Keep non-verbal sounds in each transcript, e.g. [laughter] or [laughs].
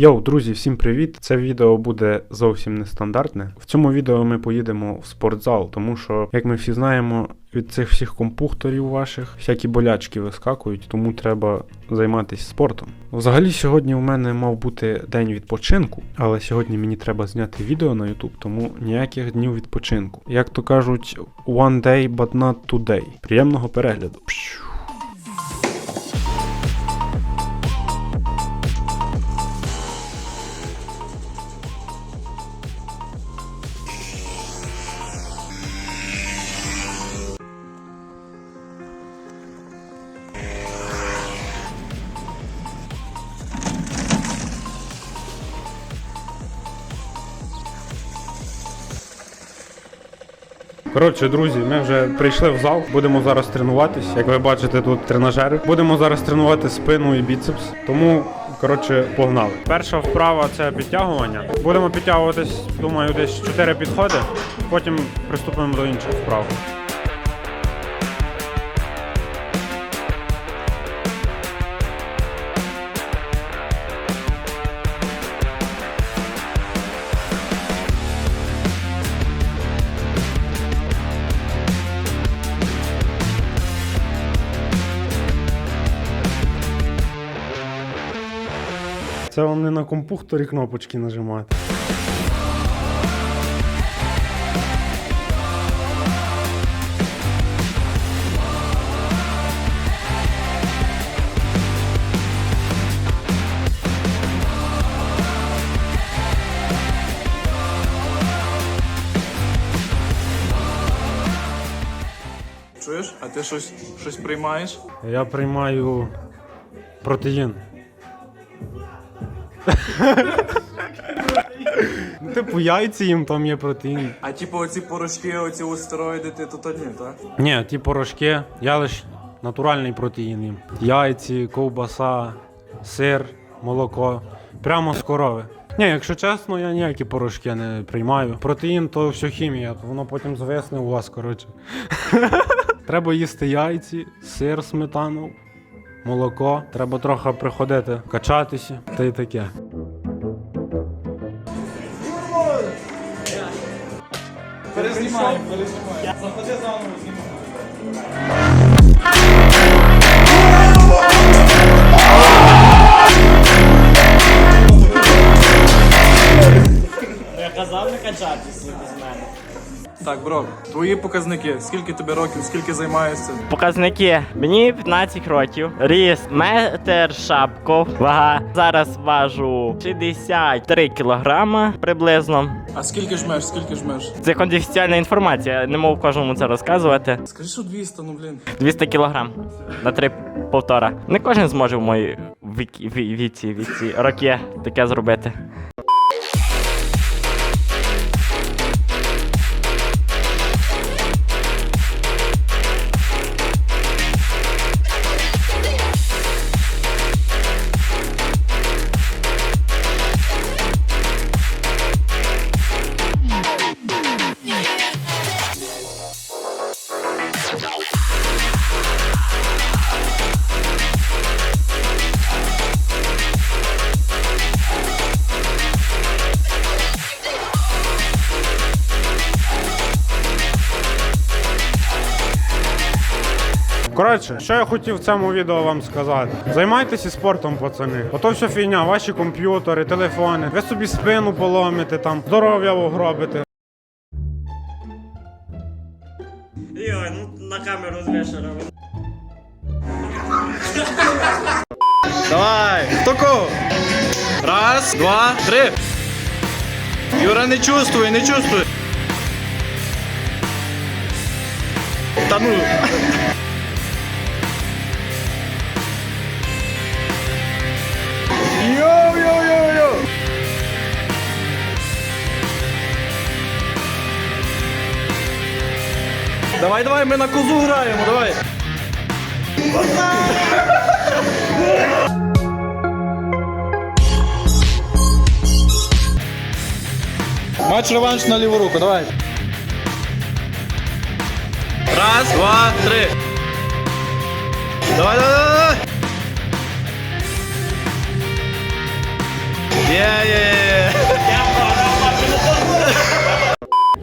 Йоу, друзі, всім привіт! Це відео буде зовсім нестандартне. В цьому відео ми поїдемо в спортзал, тому що, як ми всі знаємо, від цих всіх компухторів ваших всякі болячки вискакують, тому треба займатися спортом. Взагалі, сьогодні у мене мав бути день відпочинку, але сьогодні мені треба зняти відео на YouTube, тому ніяких днів відпочинку. Як то кажуть, one day, but not today. Приємного перегляду. Пшу. Коротше, друзі, ми вже прийшли в зал. Будемо зараз тренуватись. Як ви бачите, тут тренажери. Будемо зараз тренувати спину і біцепс. Тому, коротше, погнали. Перша вправа це підтягування. Будемо підтягуватись, думаю, десь 4 підходи. Потім приступимо до інших вправ. Це вам не на компухторі кнопочки нажимати. Чуєш? А ти щось, щось приймаєш? Я приймаю протеїн. Ну, Типу яйці їм там є протеїн. А типу оці порошки, оці от стероїди, ти тут одні, так? Ні, ті порошки, я лиш натуральний протеїн їм. Яйці, ковбаса, сир, молоко. Прямо з корови. Ні, якщо чесно, я ніякі порошки не приймаю. Протеїн то все хімія, то воно потім звисне у вас, коротше. [laughs] Треба їсти яйці, сир, сметану, молоко. Треба трохи приходити, качатися, та й таке. Перезнімаємо, перезнімаємо. Заходи заново знімаємо. Я казав не качатися. Так, бро, твої показники. Скільки тобі років, скільки займаєшся? Показники. Мені 15 років. Ріст метр шапков. Вага. Зараз важу 63 кілограма приблизно. А скільки жмеш, скільки жмеш? Це конфіденціальна інформація, не можу кожному це розказувати. Скажи, що 200, ну блін. 200 кілограм на три повтора. Не кожен зможе в моїй віці, віці роки таке зробити. Коротше, що я хотів в цьому відео вам сказати. Займайтеся спортом, пацани. Ото все фігня, ваші комп'ютери, телефони. Ви собі спину поломите, там здоров'я угробите. Йой, ну на камеру з. Давай, тако. Раз, два, три. Юра, не чувствуй, не чувствуй. Та ну. Давай, давай, ми на козу граємо, давай. Матч реванш на ліву руку, давай. Раз, два, три. Давай, давай, давай. Є-є-є.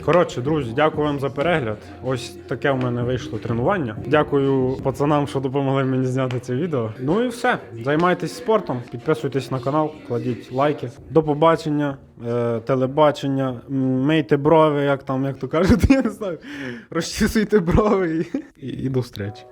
Коротше, друзі, дякую вам за перегляд. Ось таке в мене вийшло тренування. Дякую пацанам, що допомогли мені зняти це відео. Ну і все. Займайтесь спортом, підписуйтесь на канал, кладіть лайки. До побачення, е, телебачення, мийте брови, як там, як то кажуть, [laughs] я не знаю. Розчісуйте брови і, і, і до зустрічі.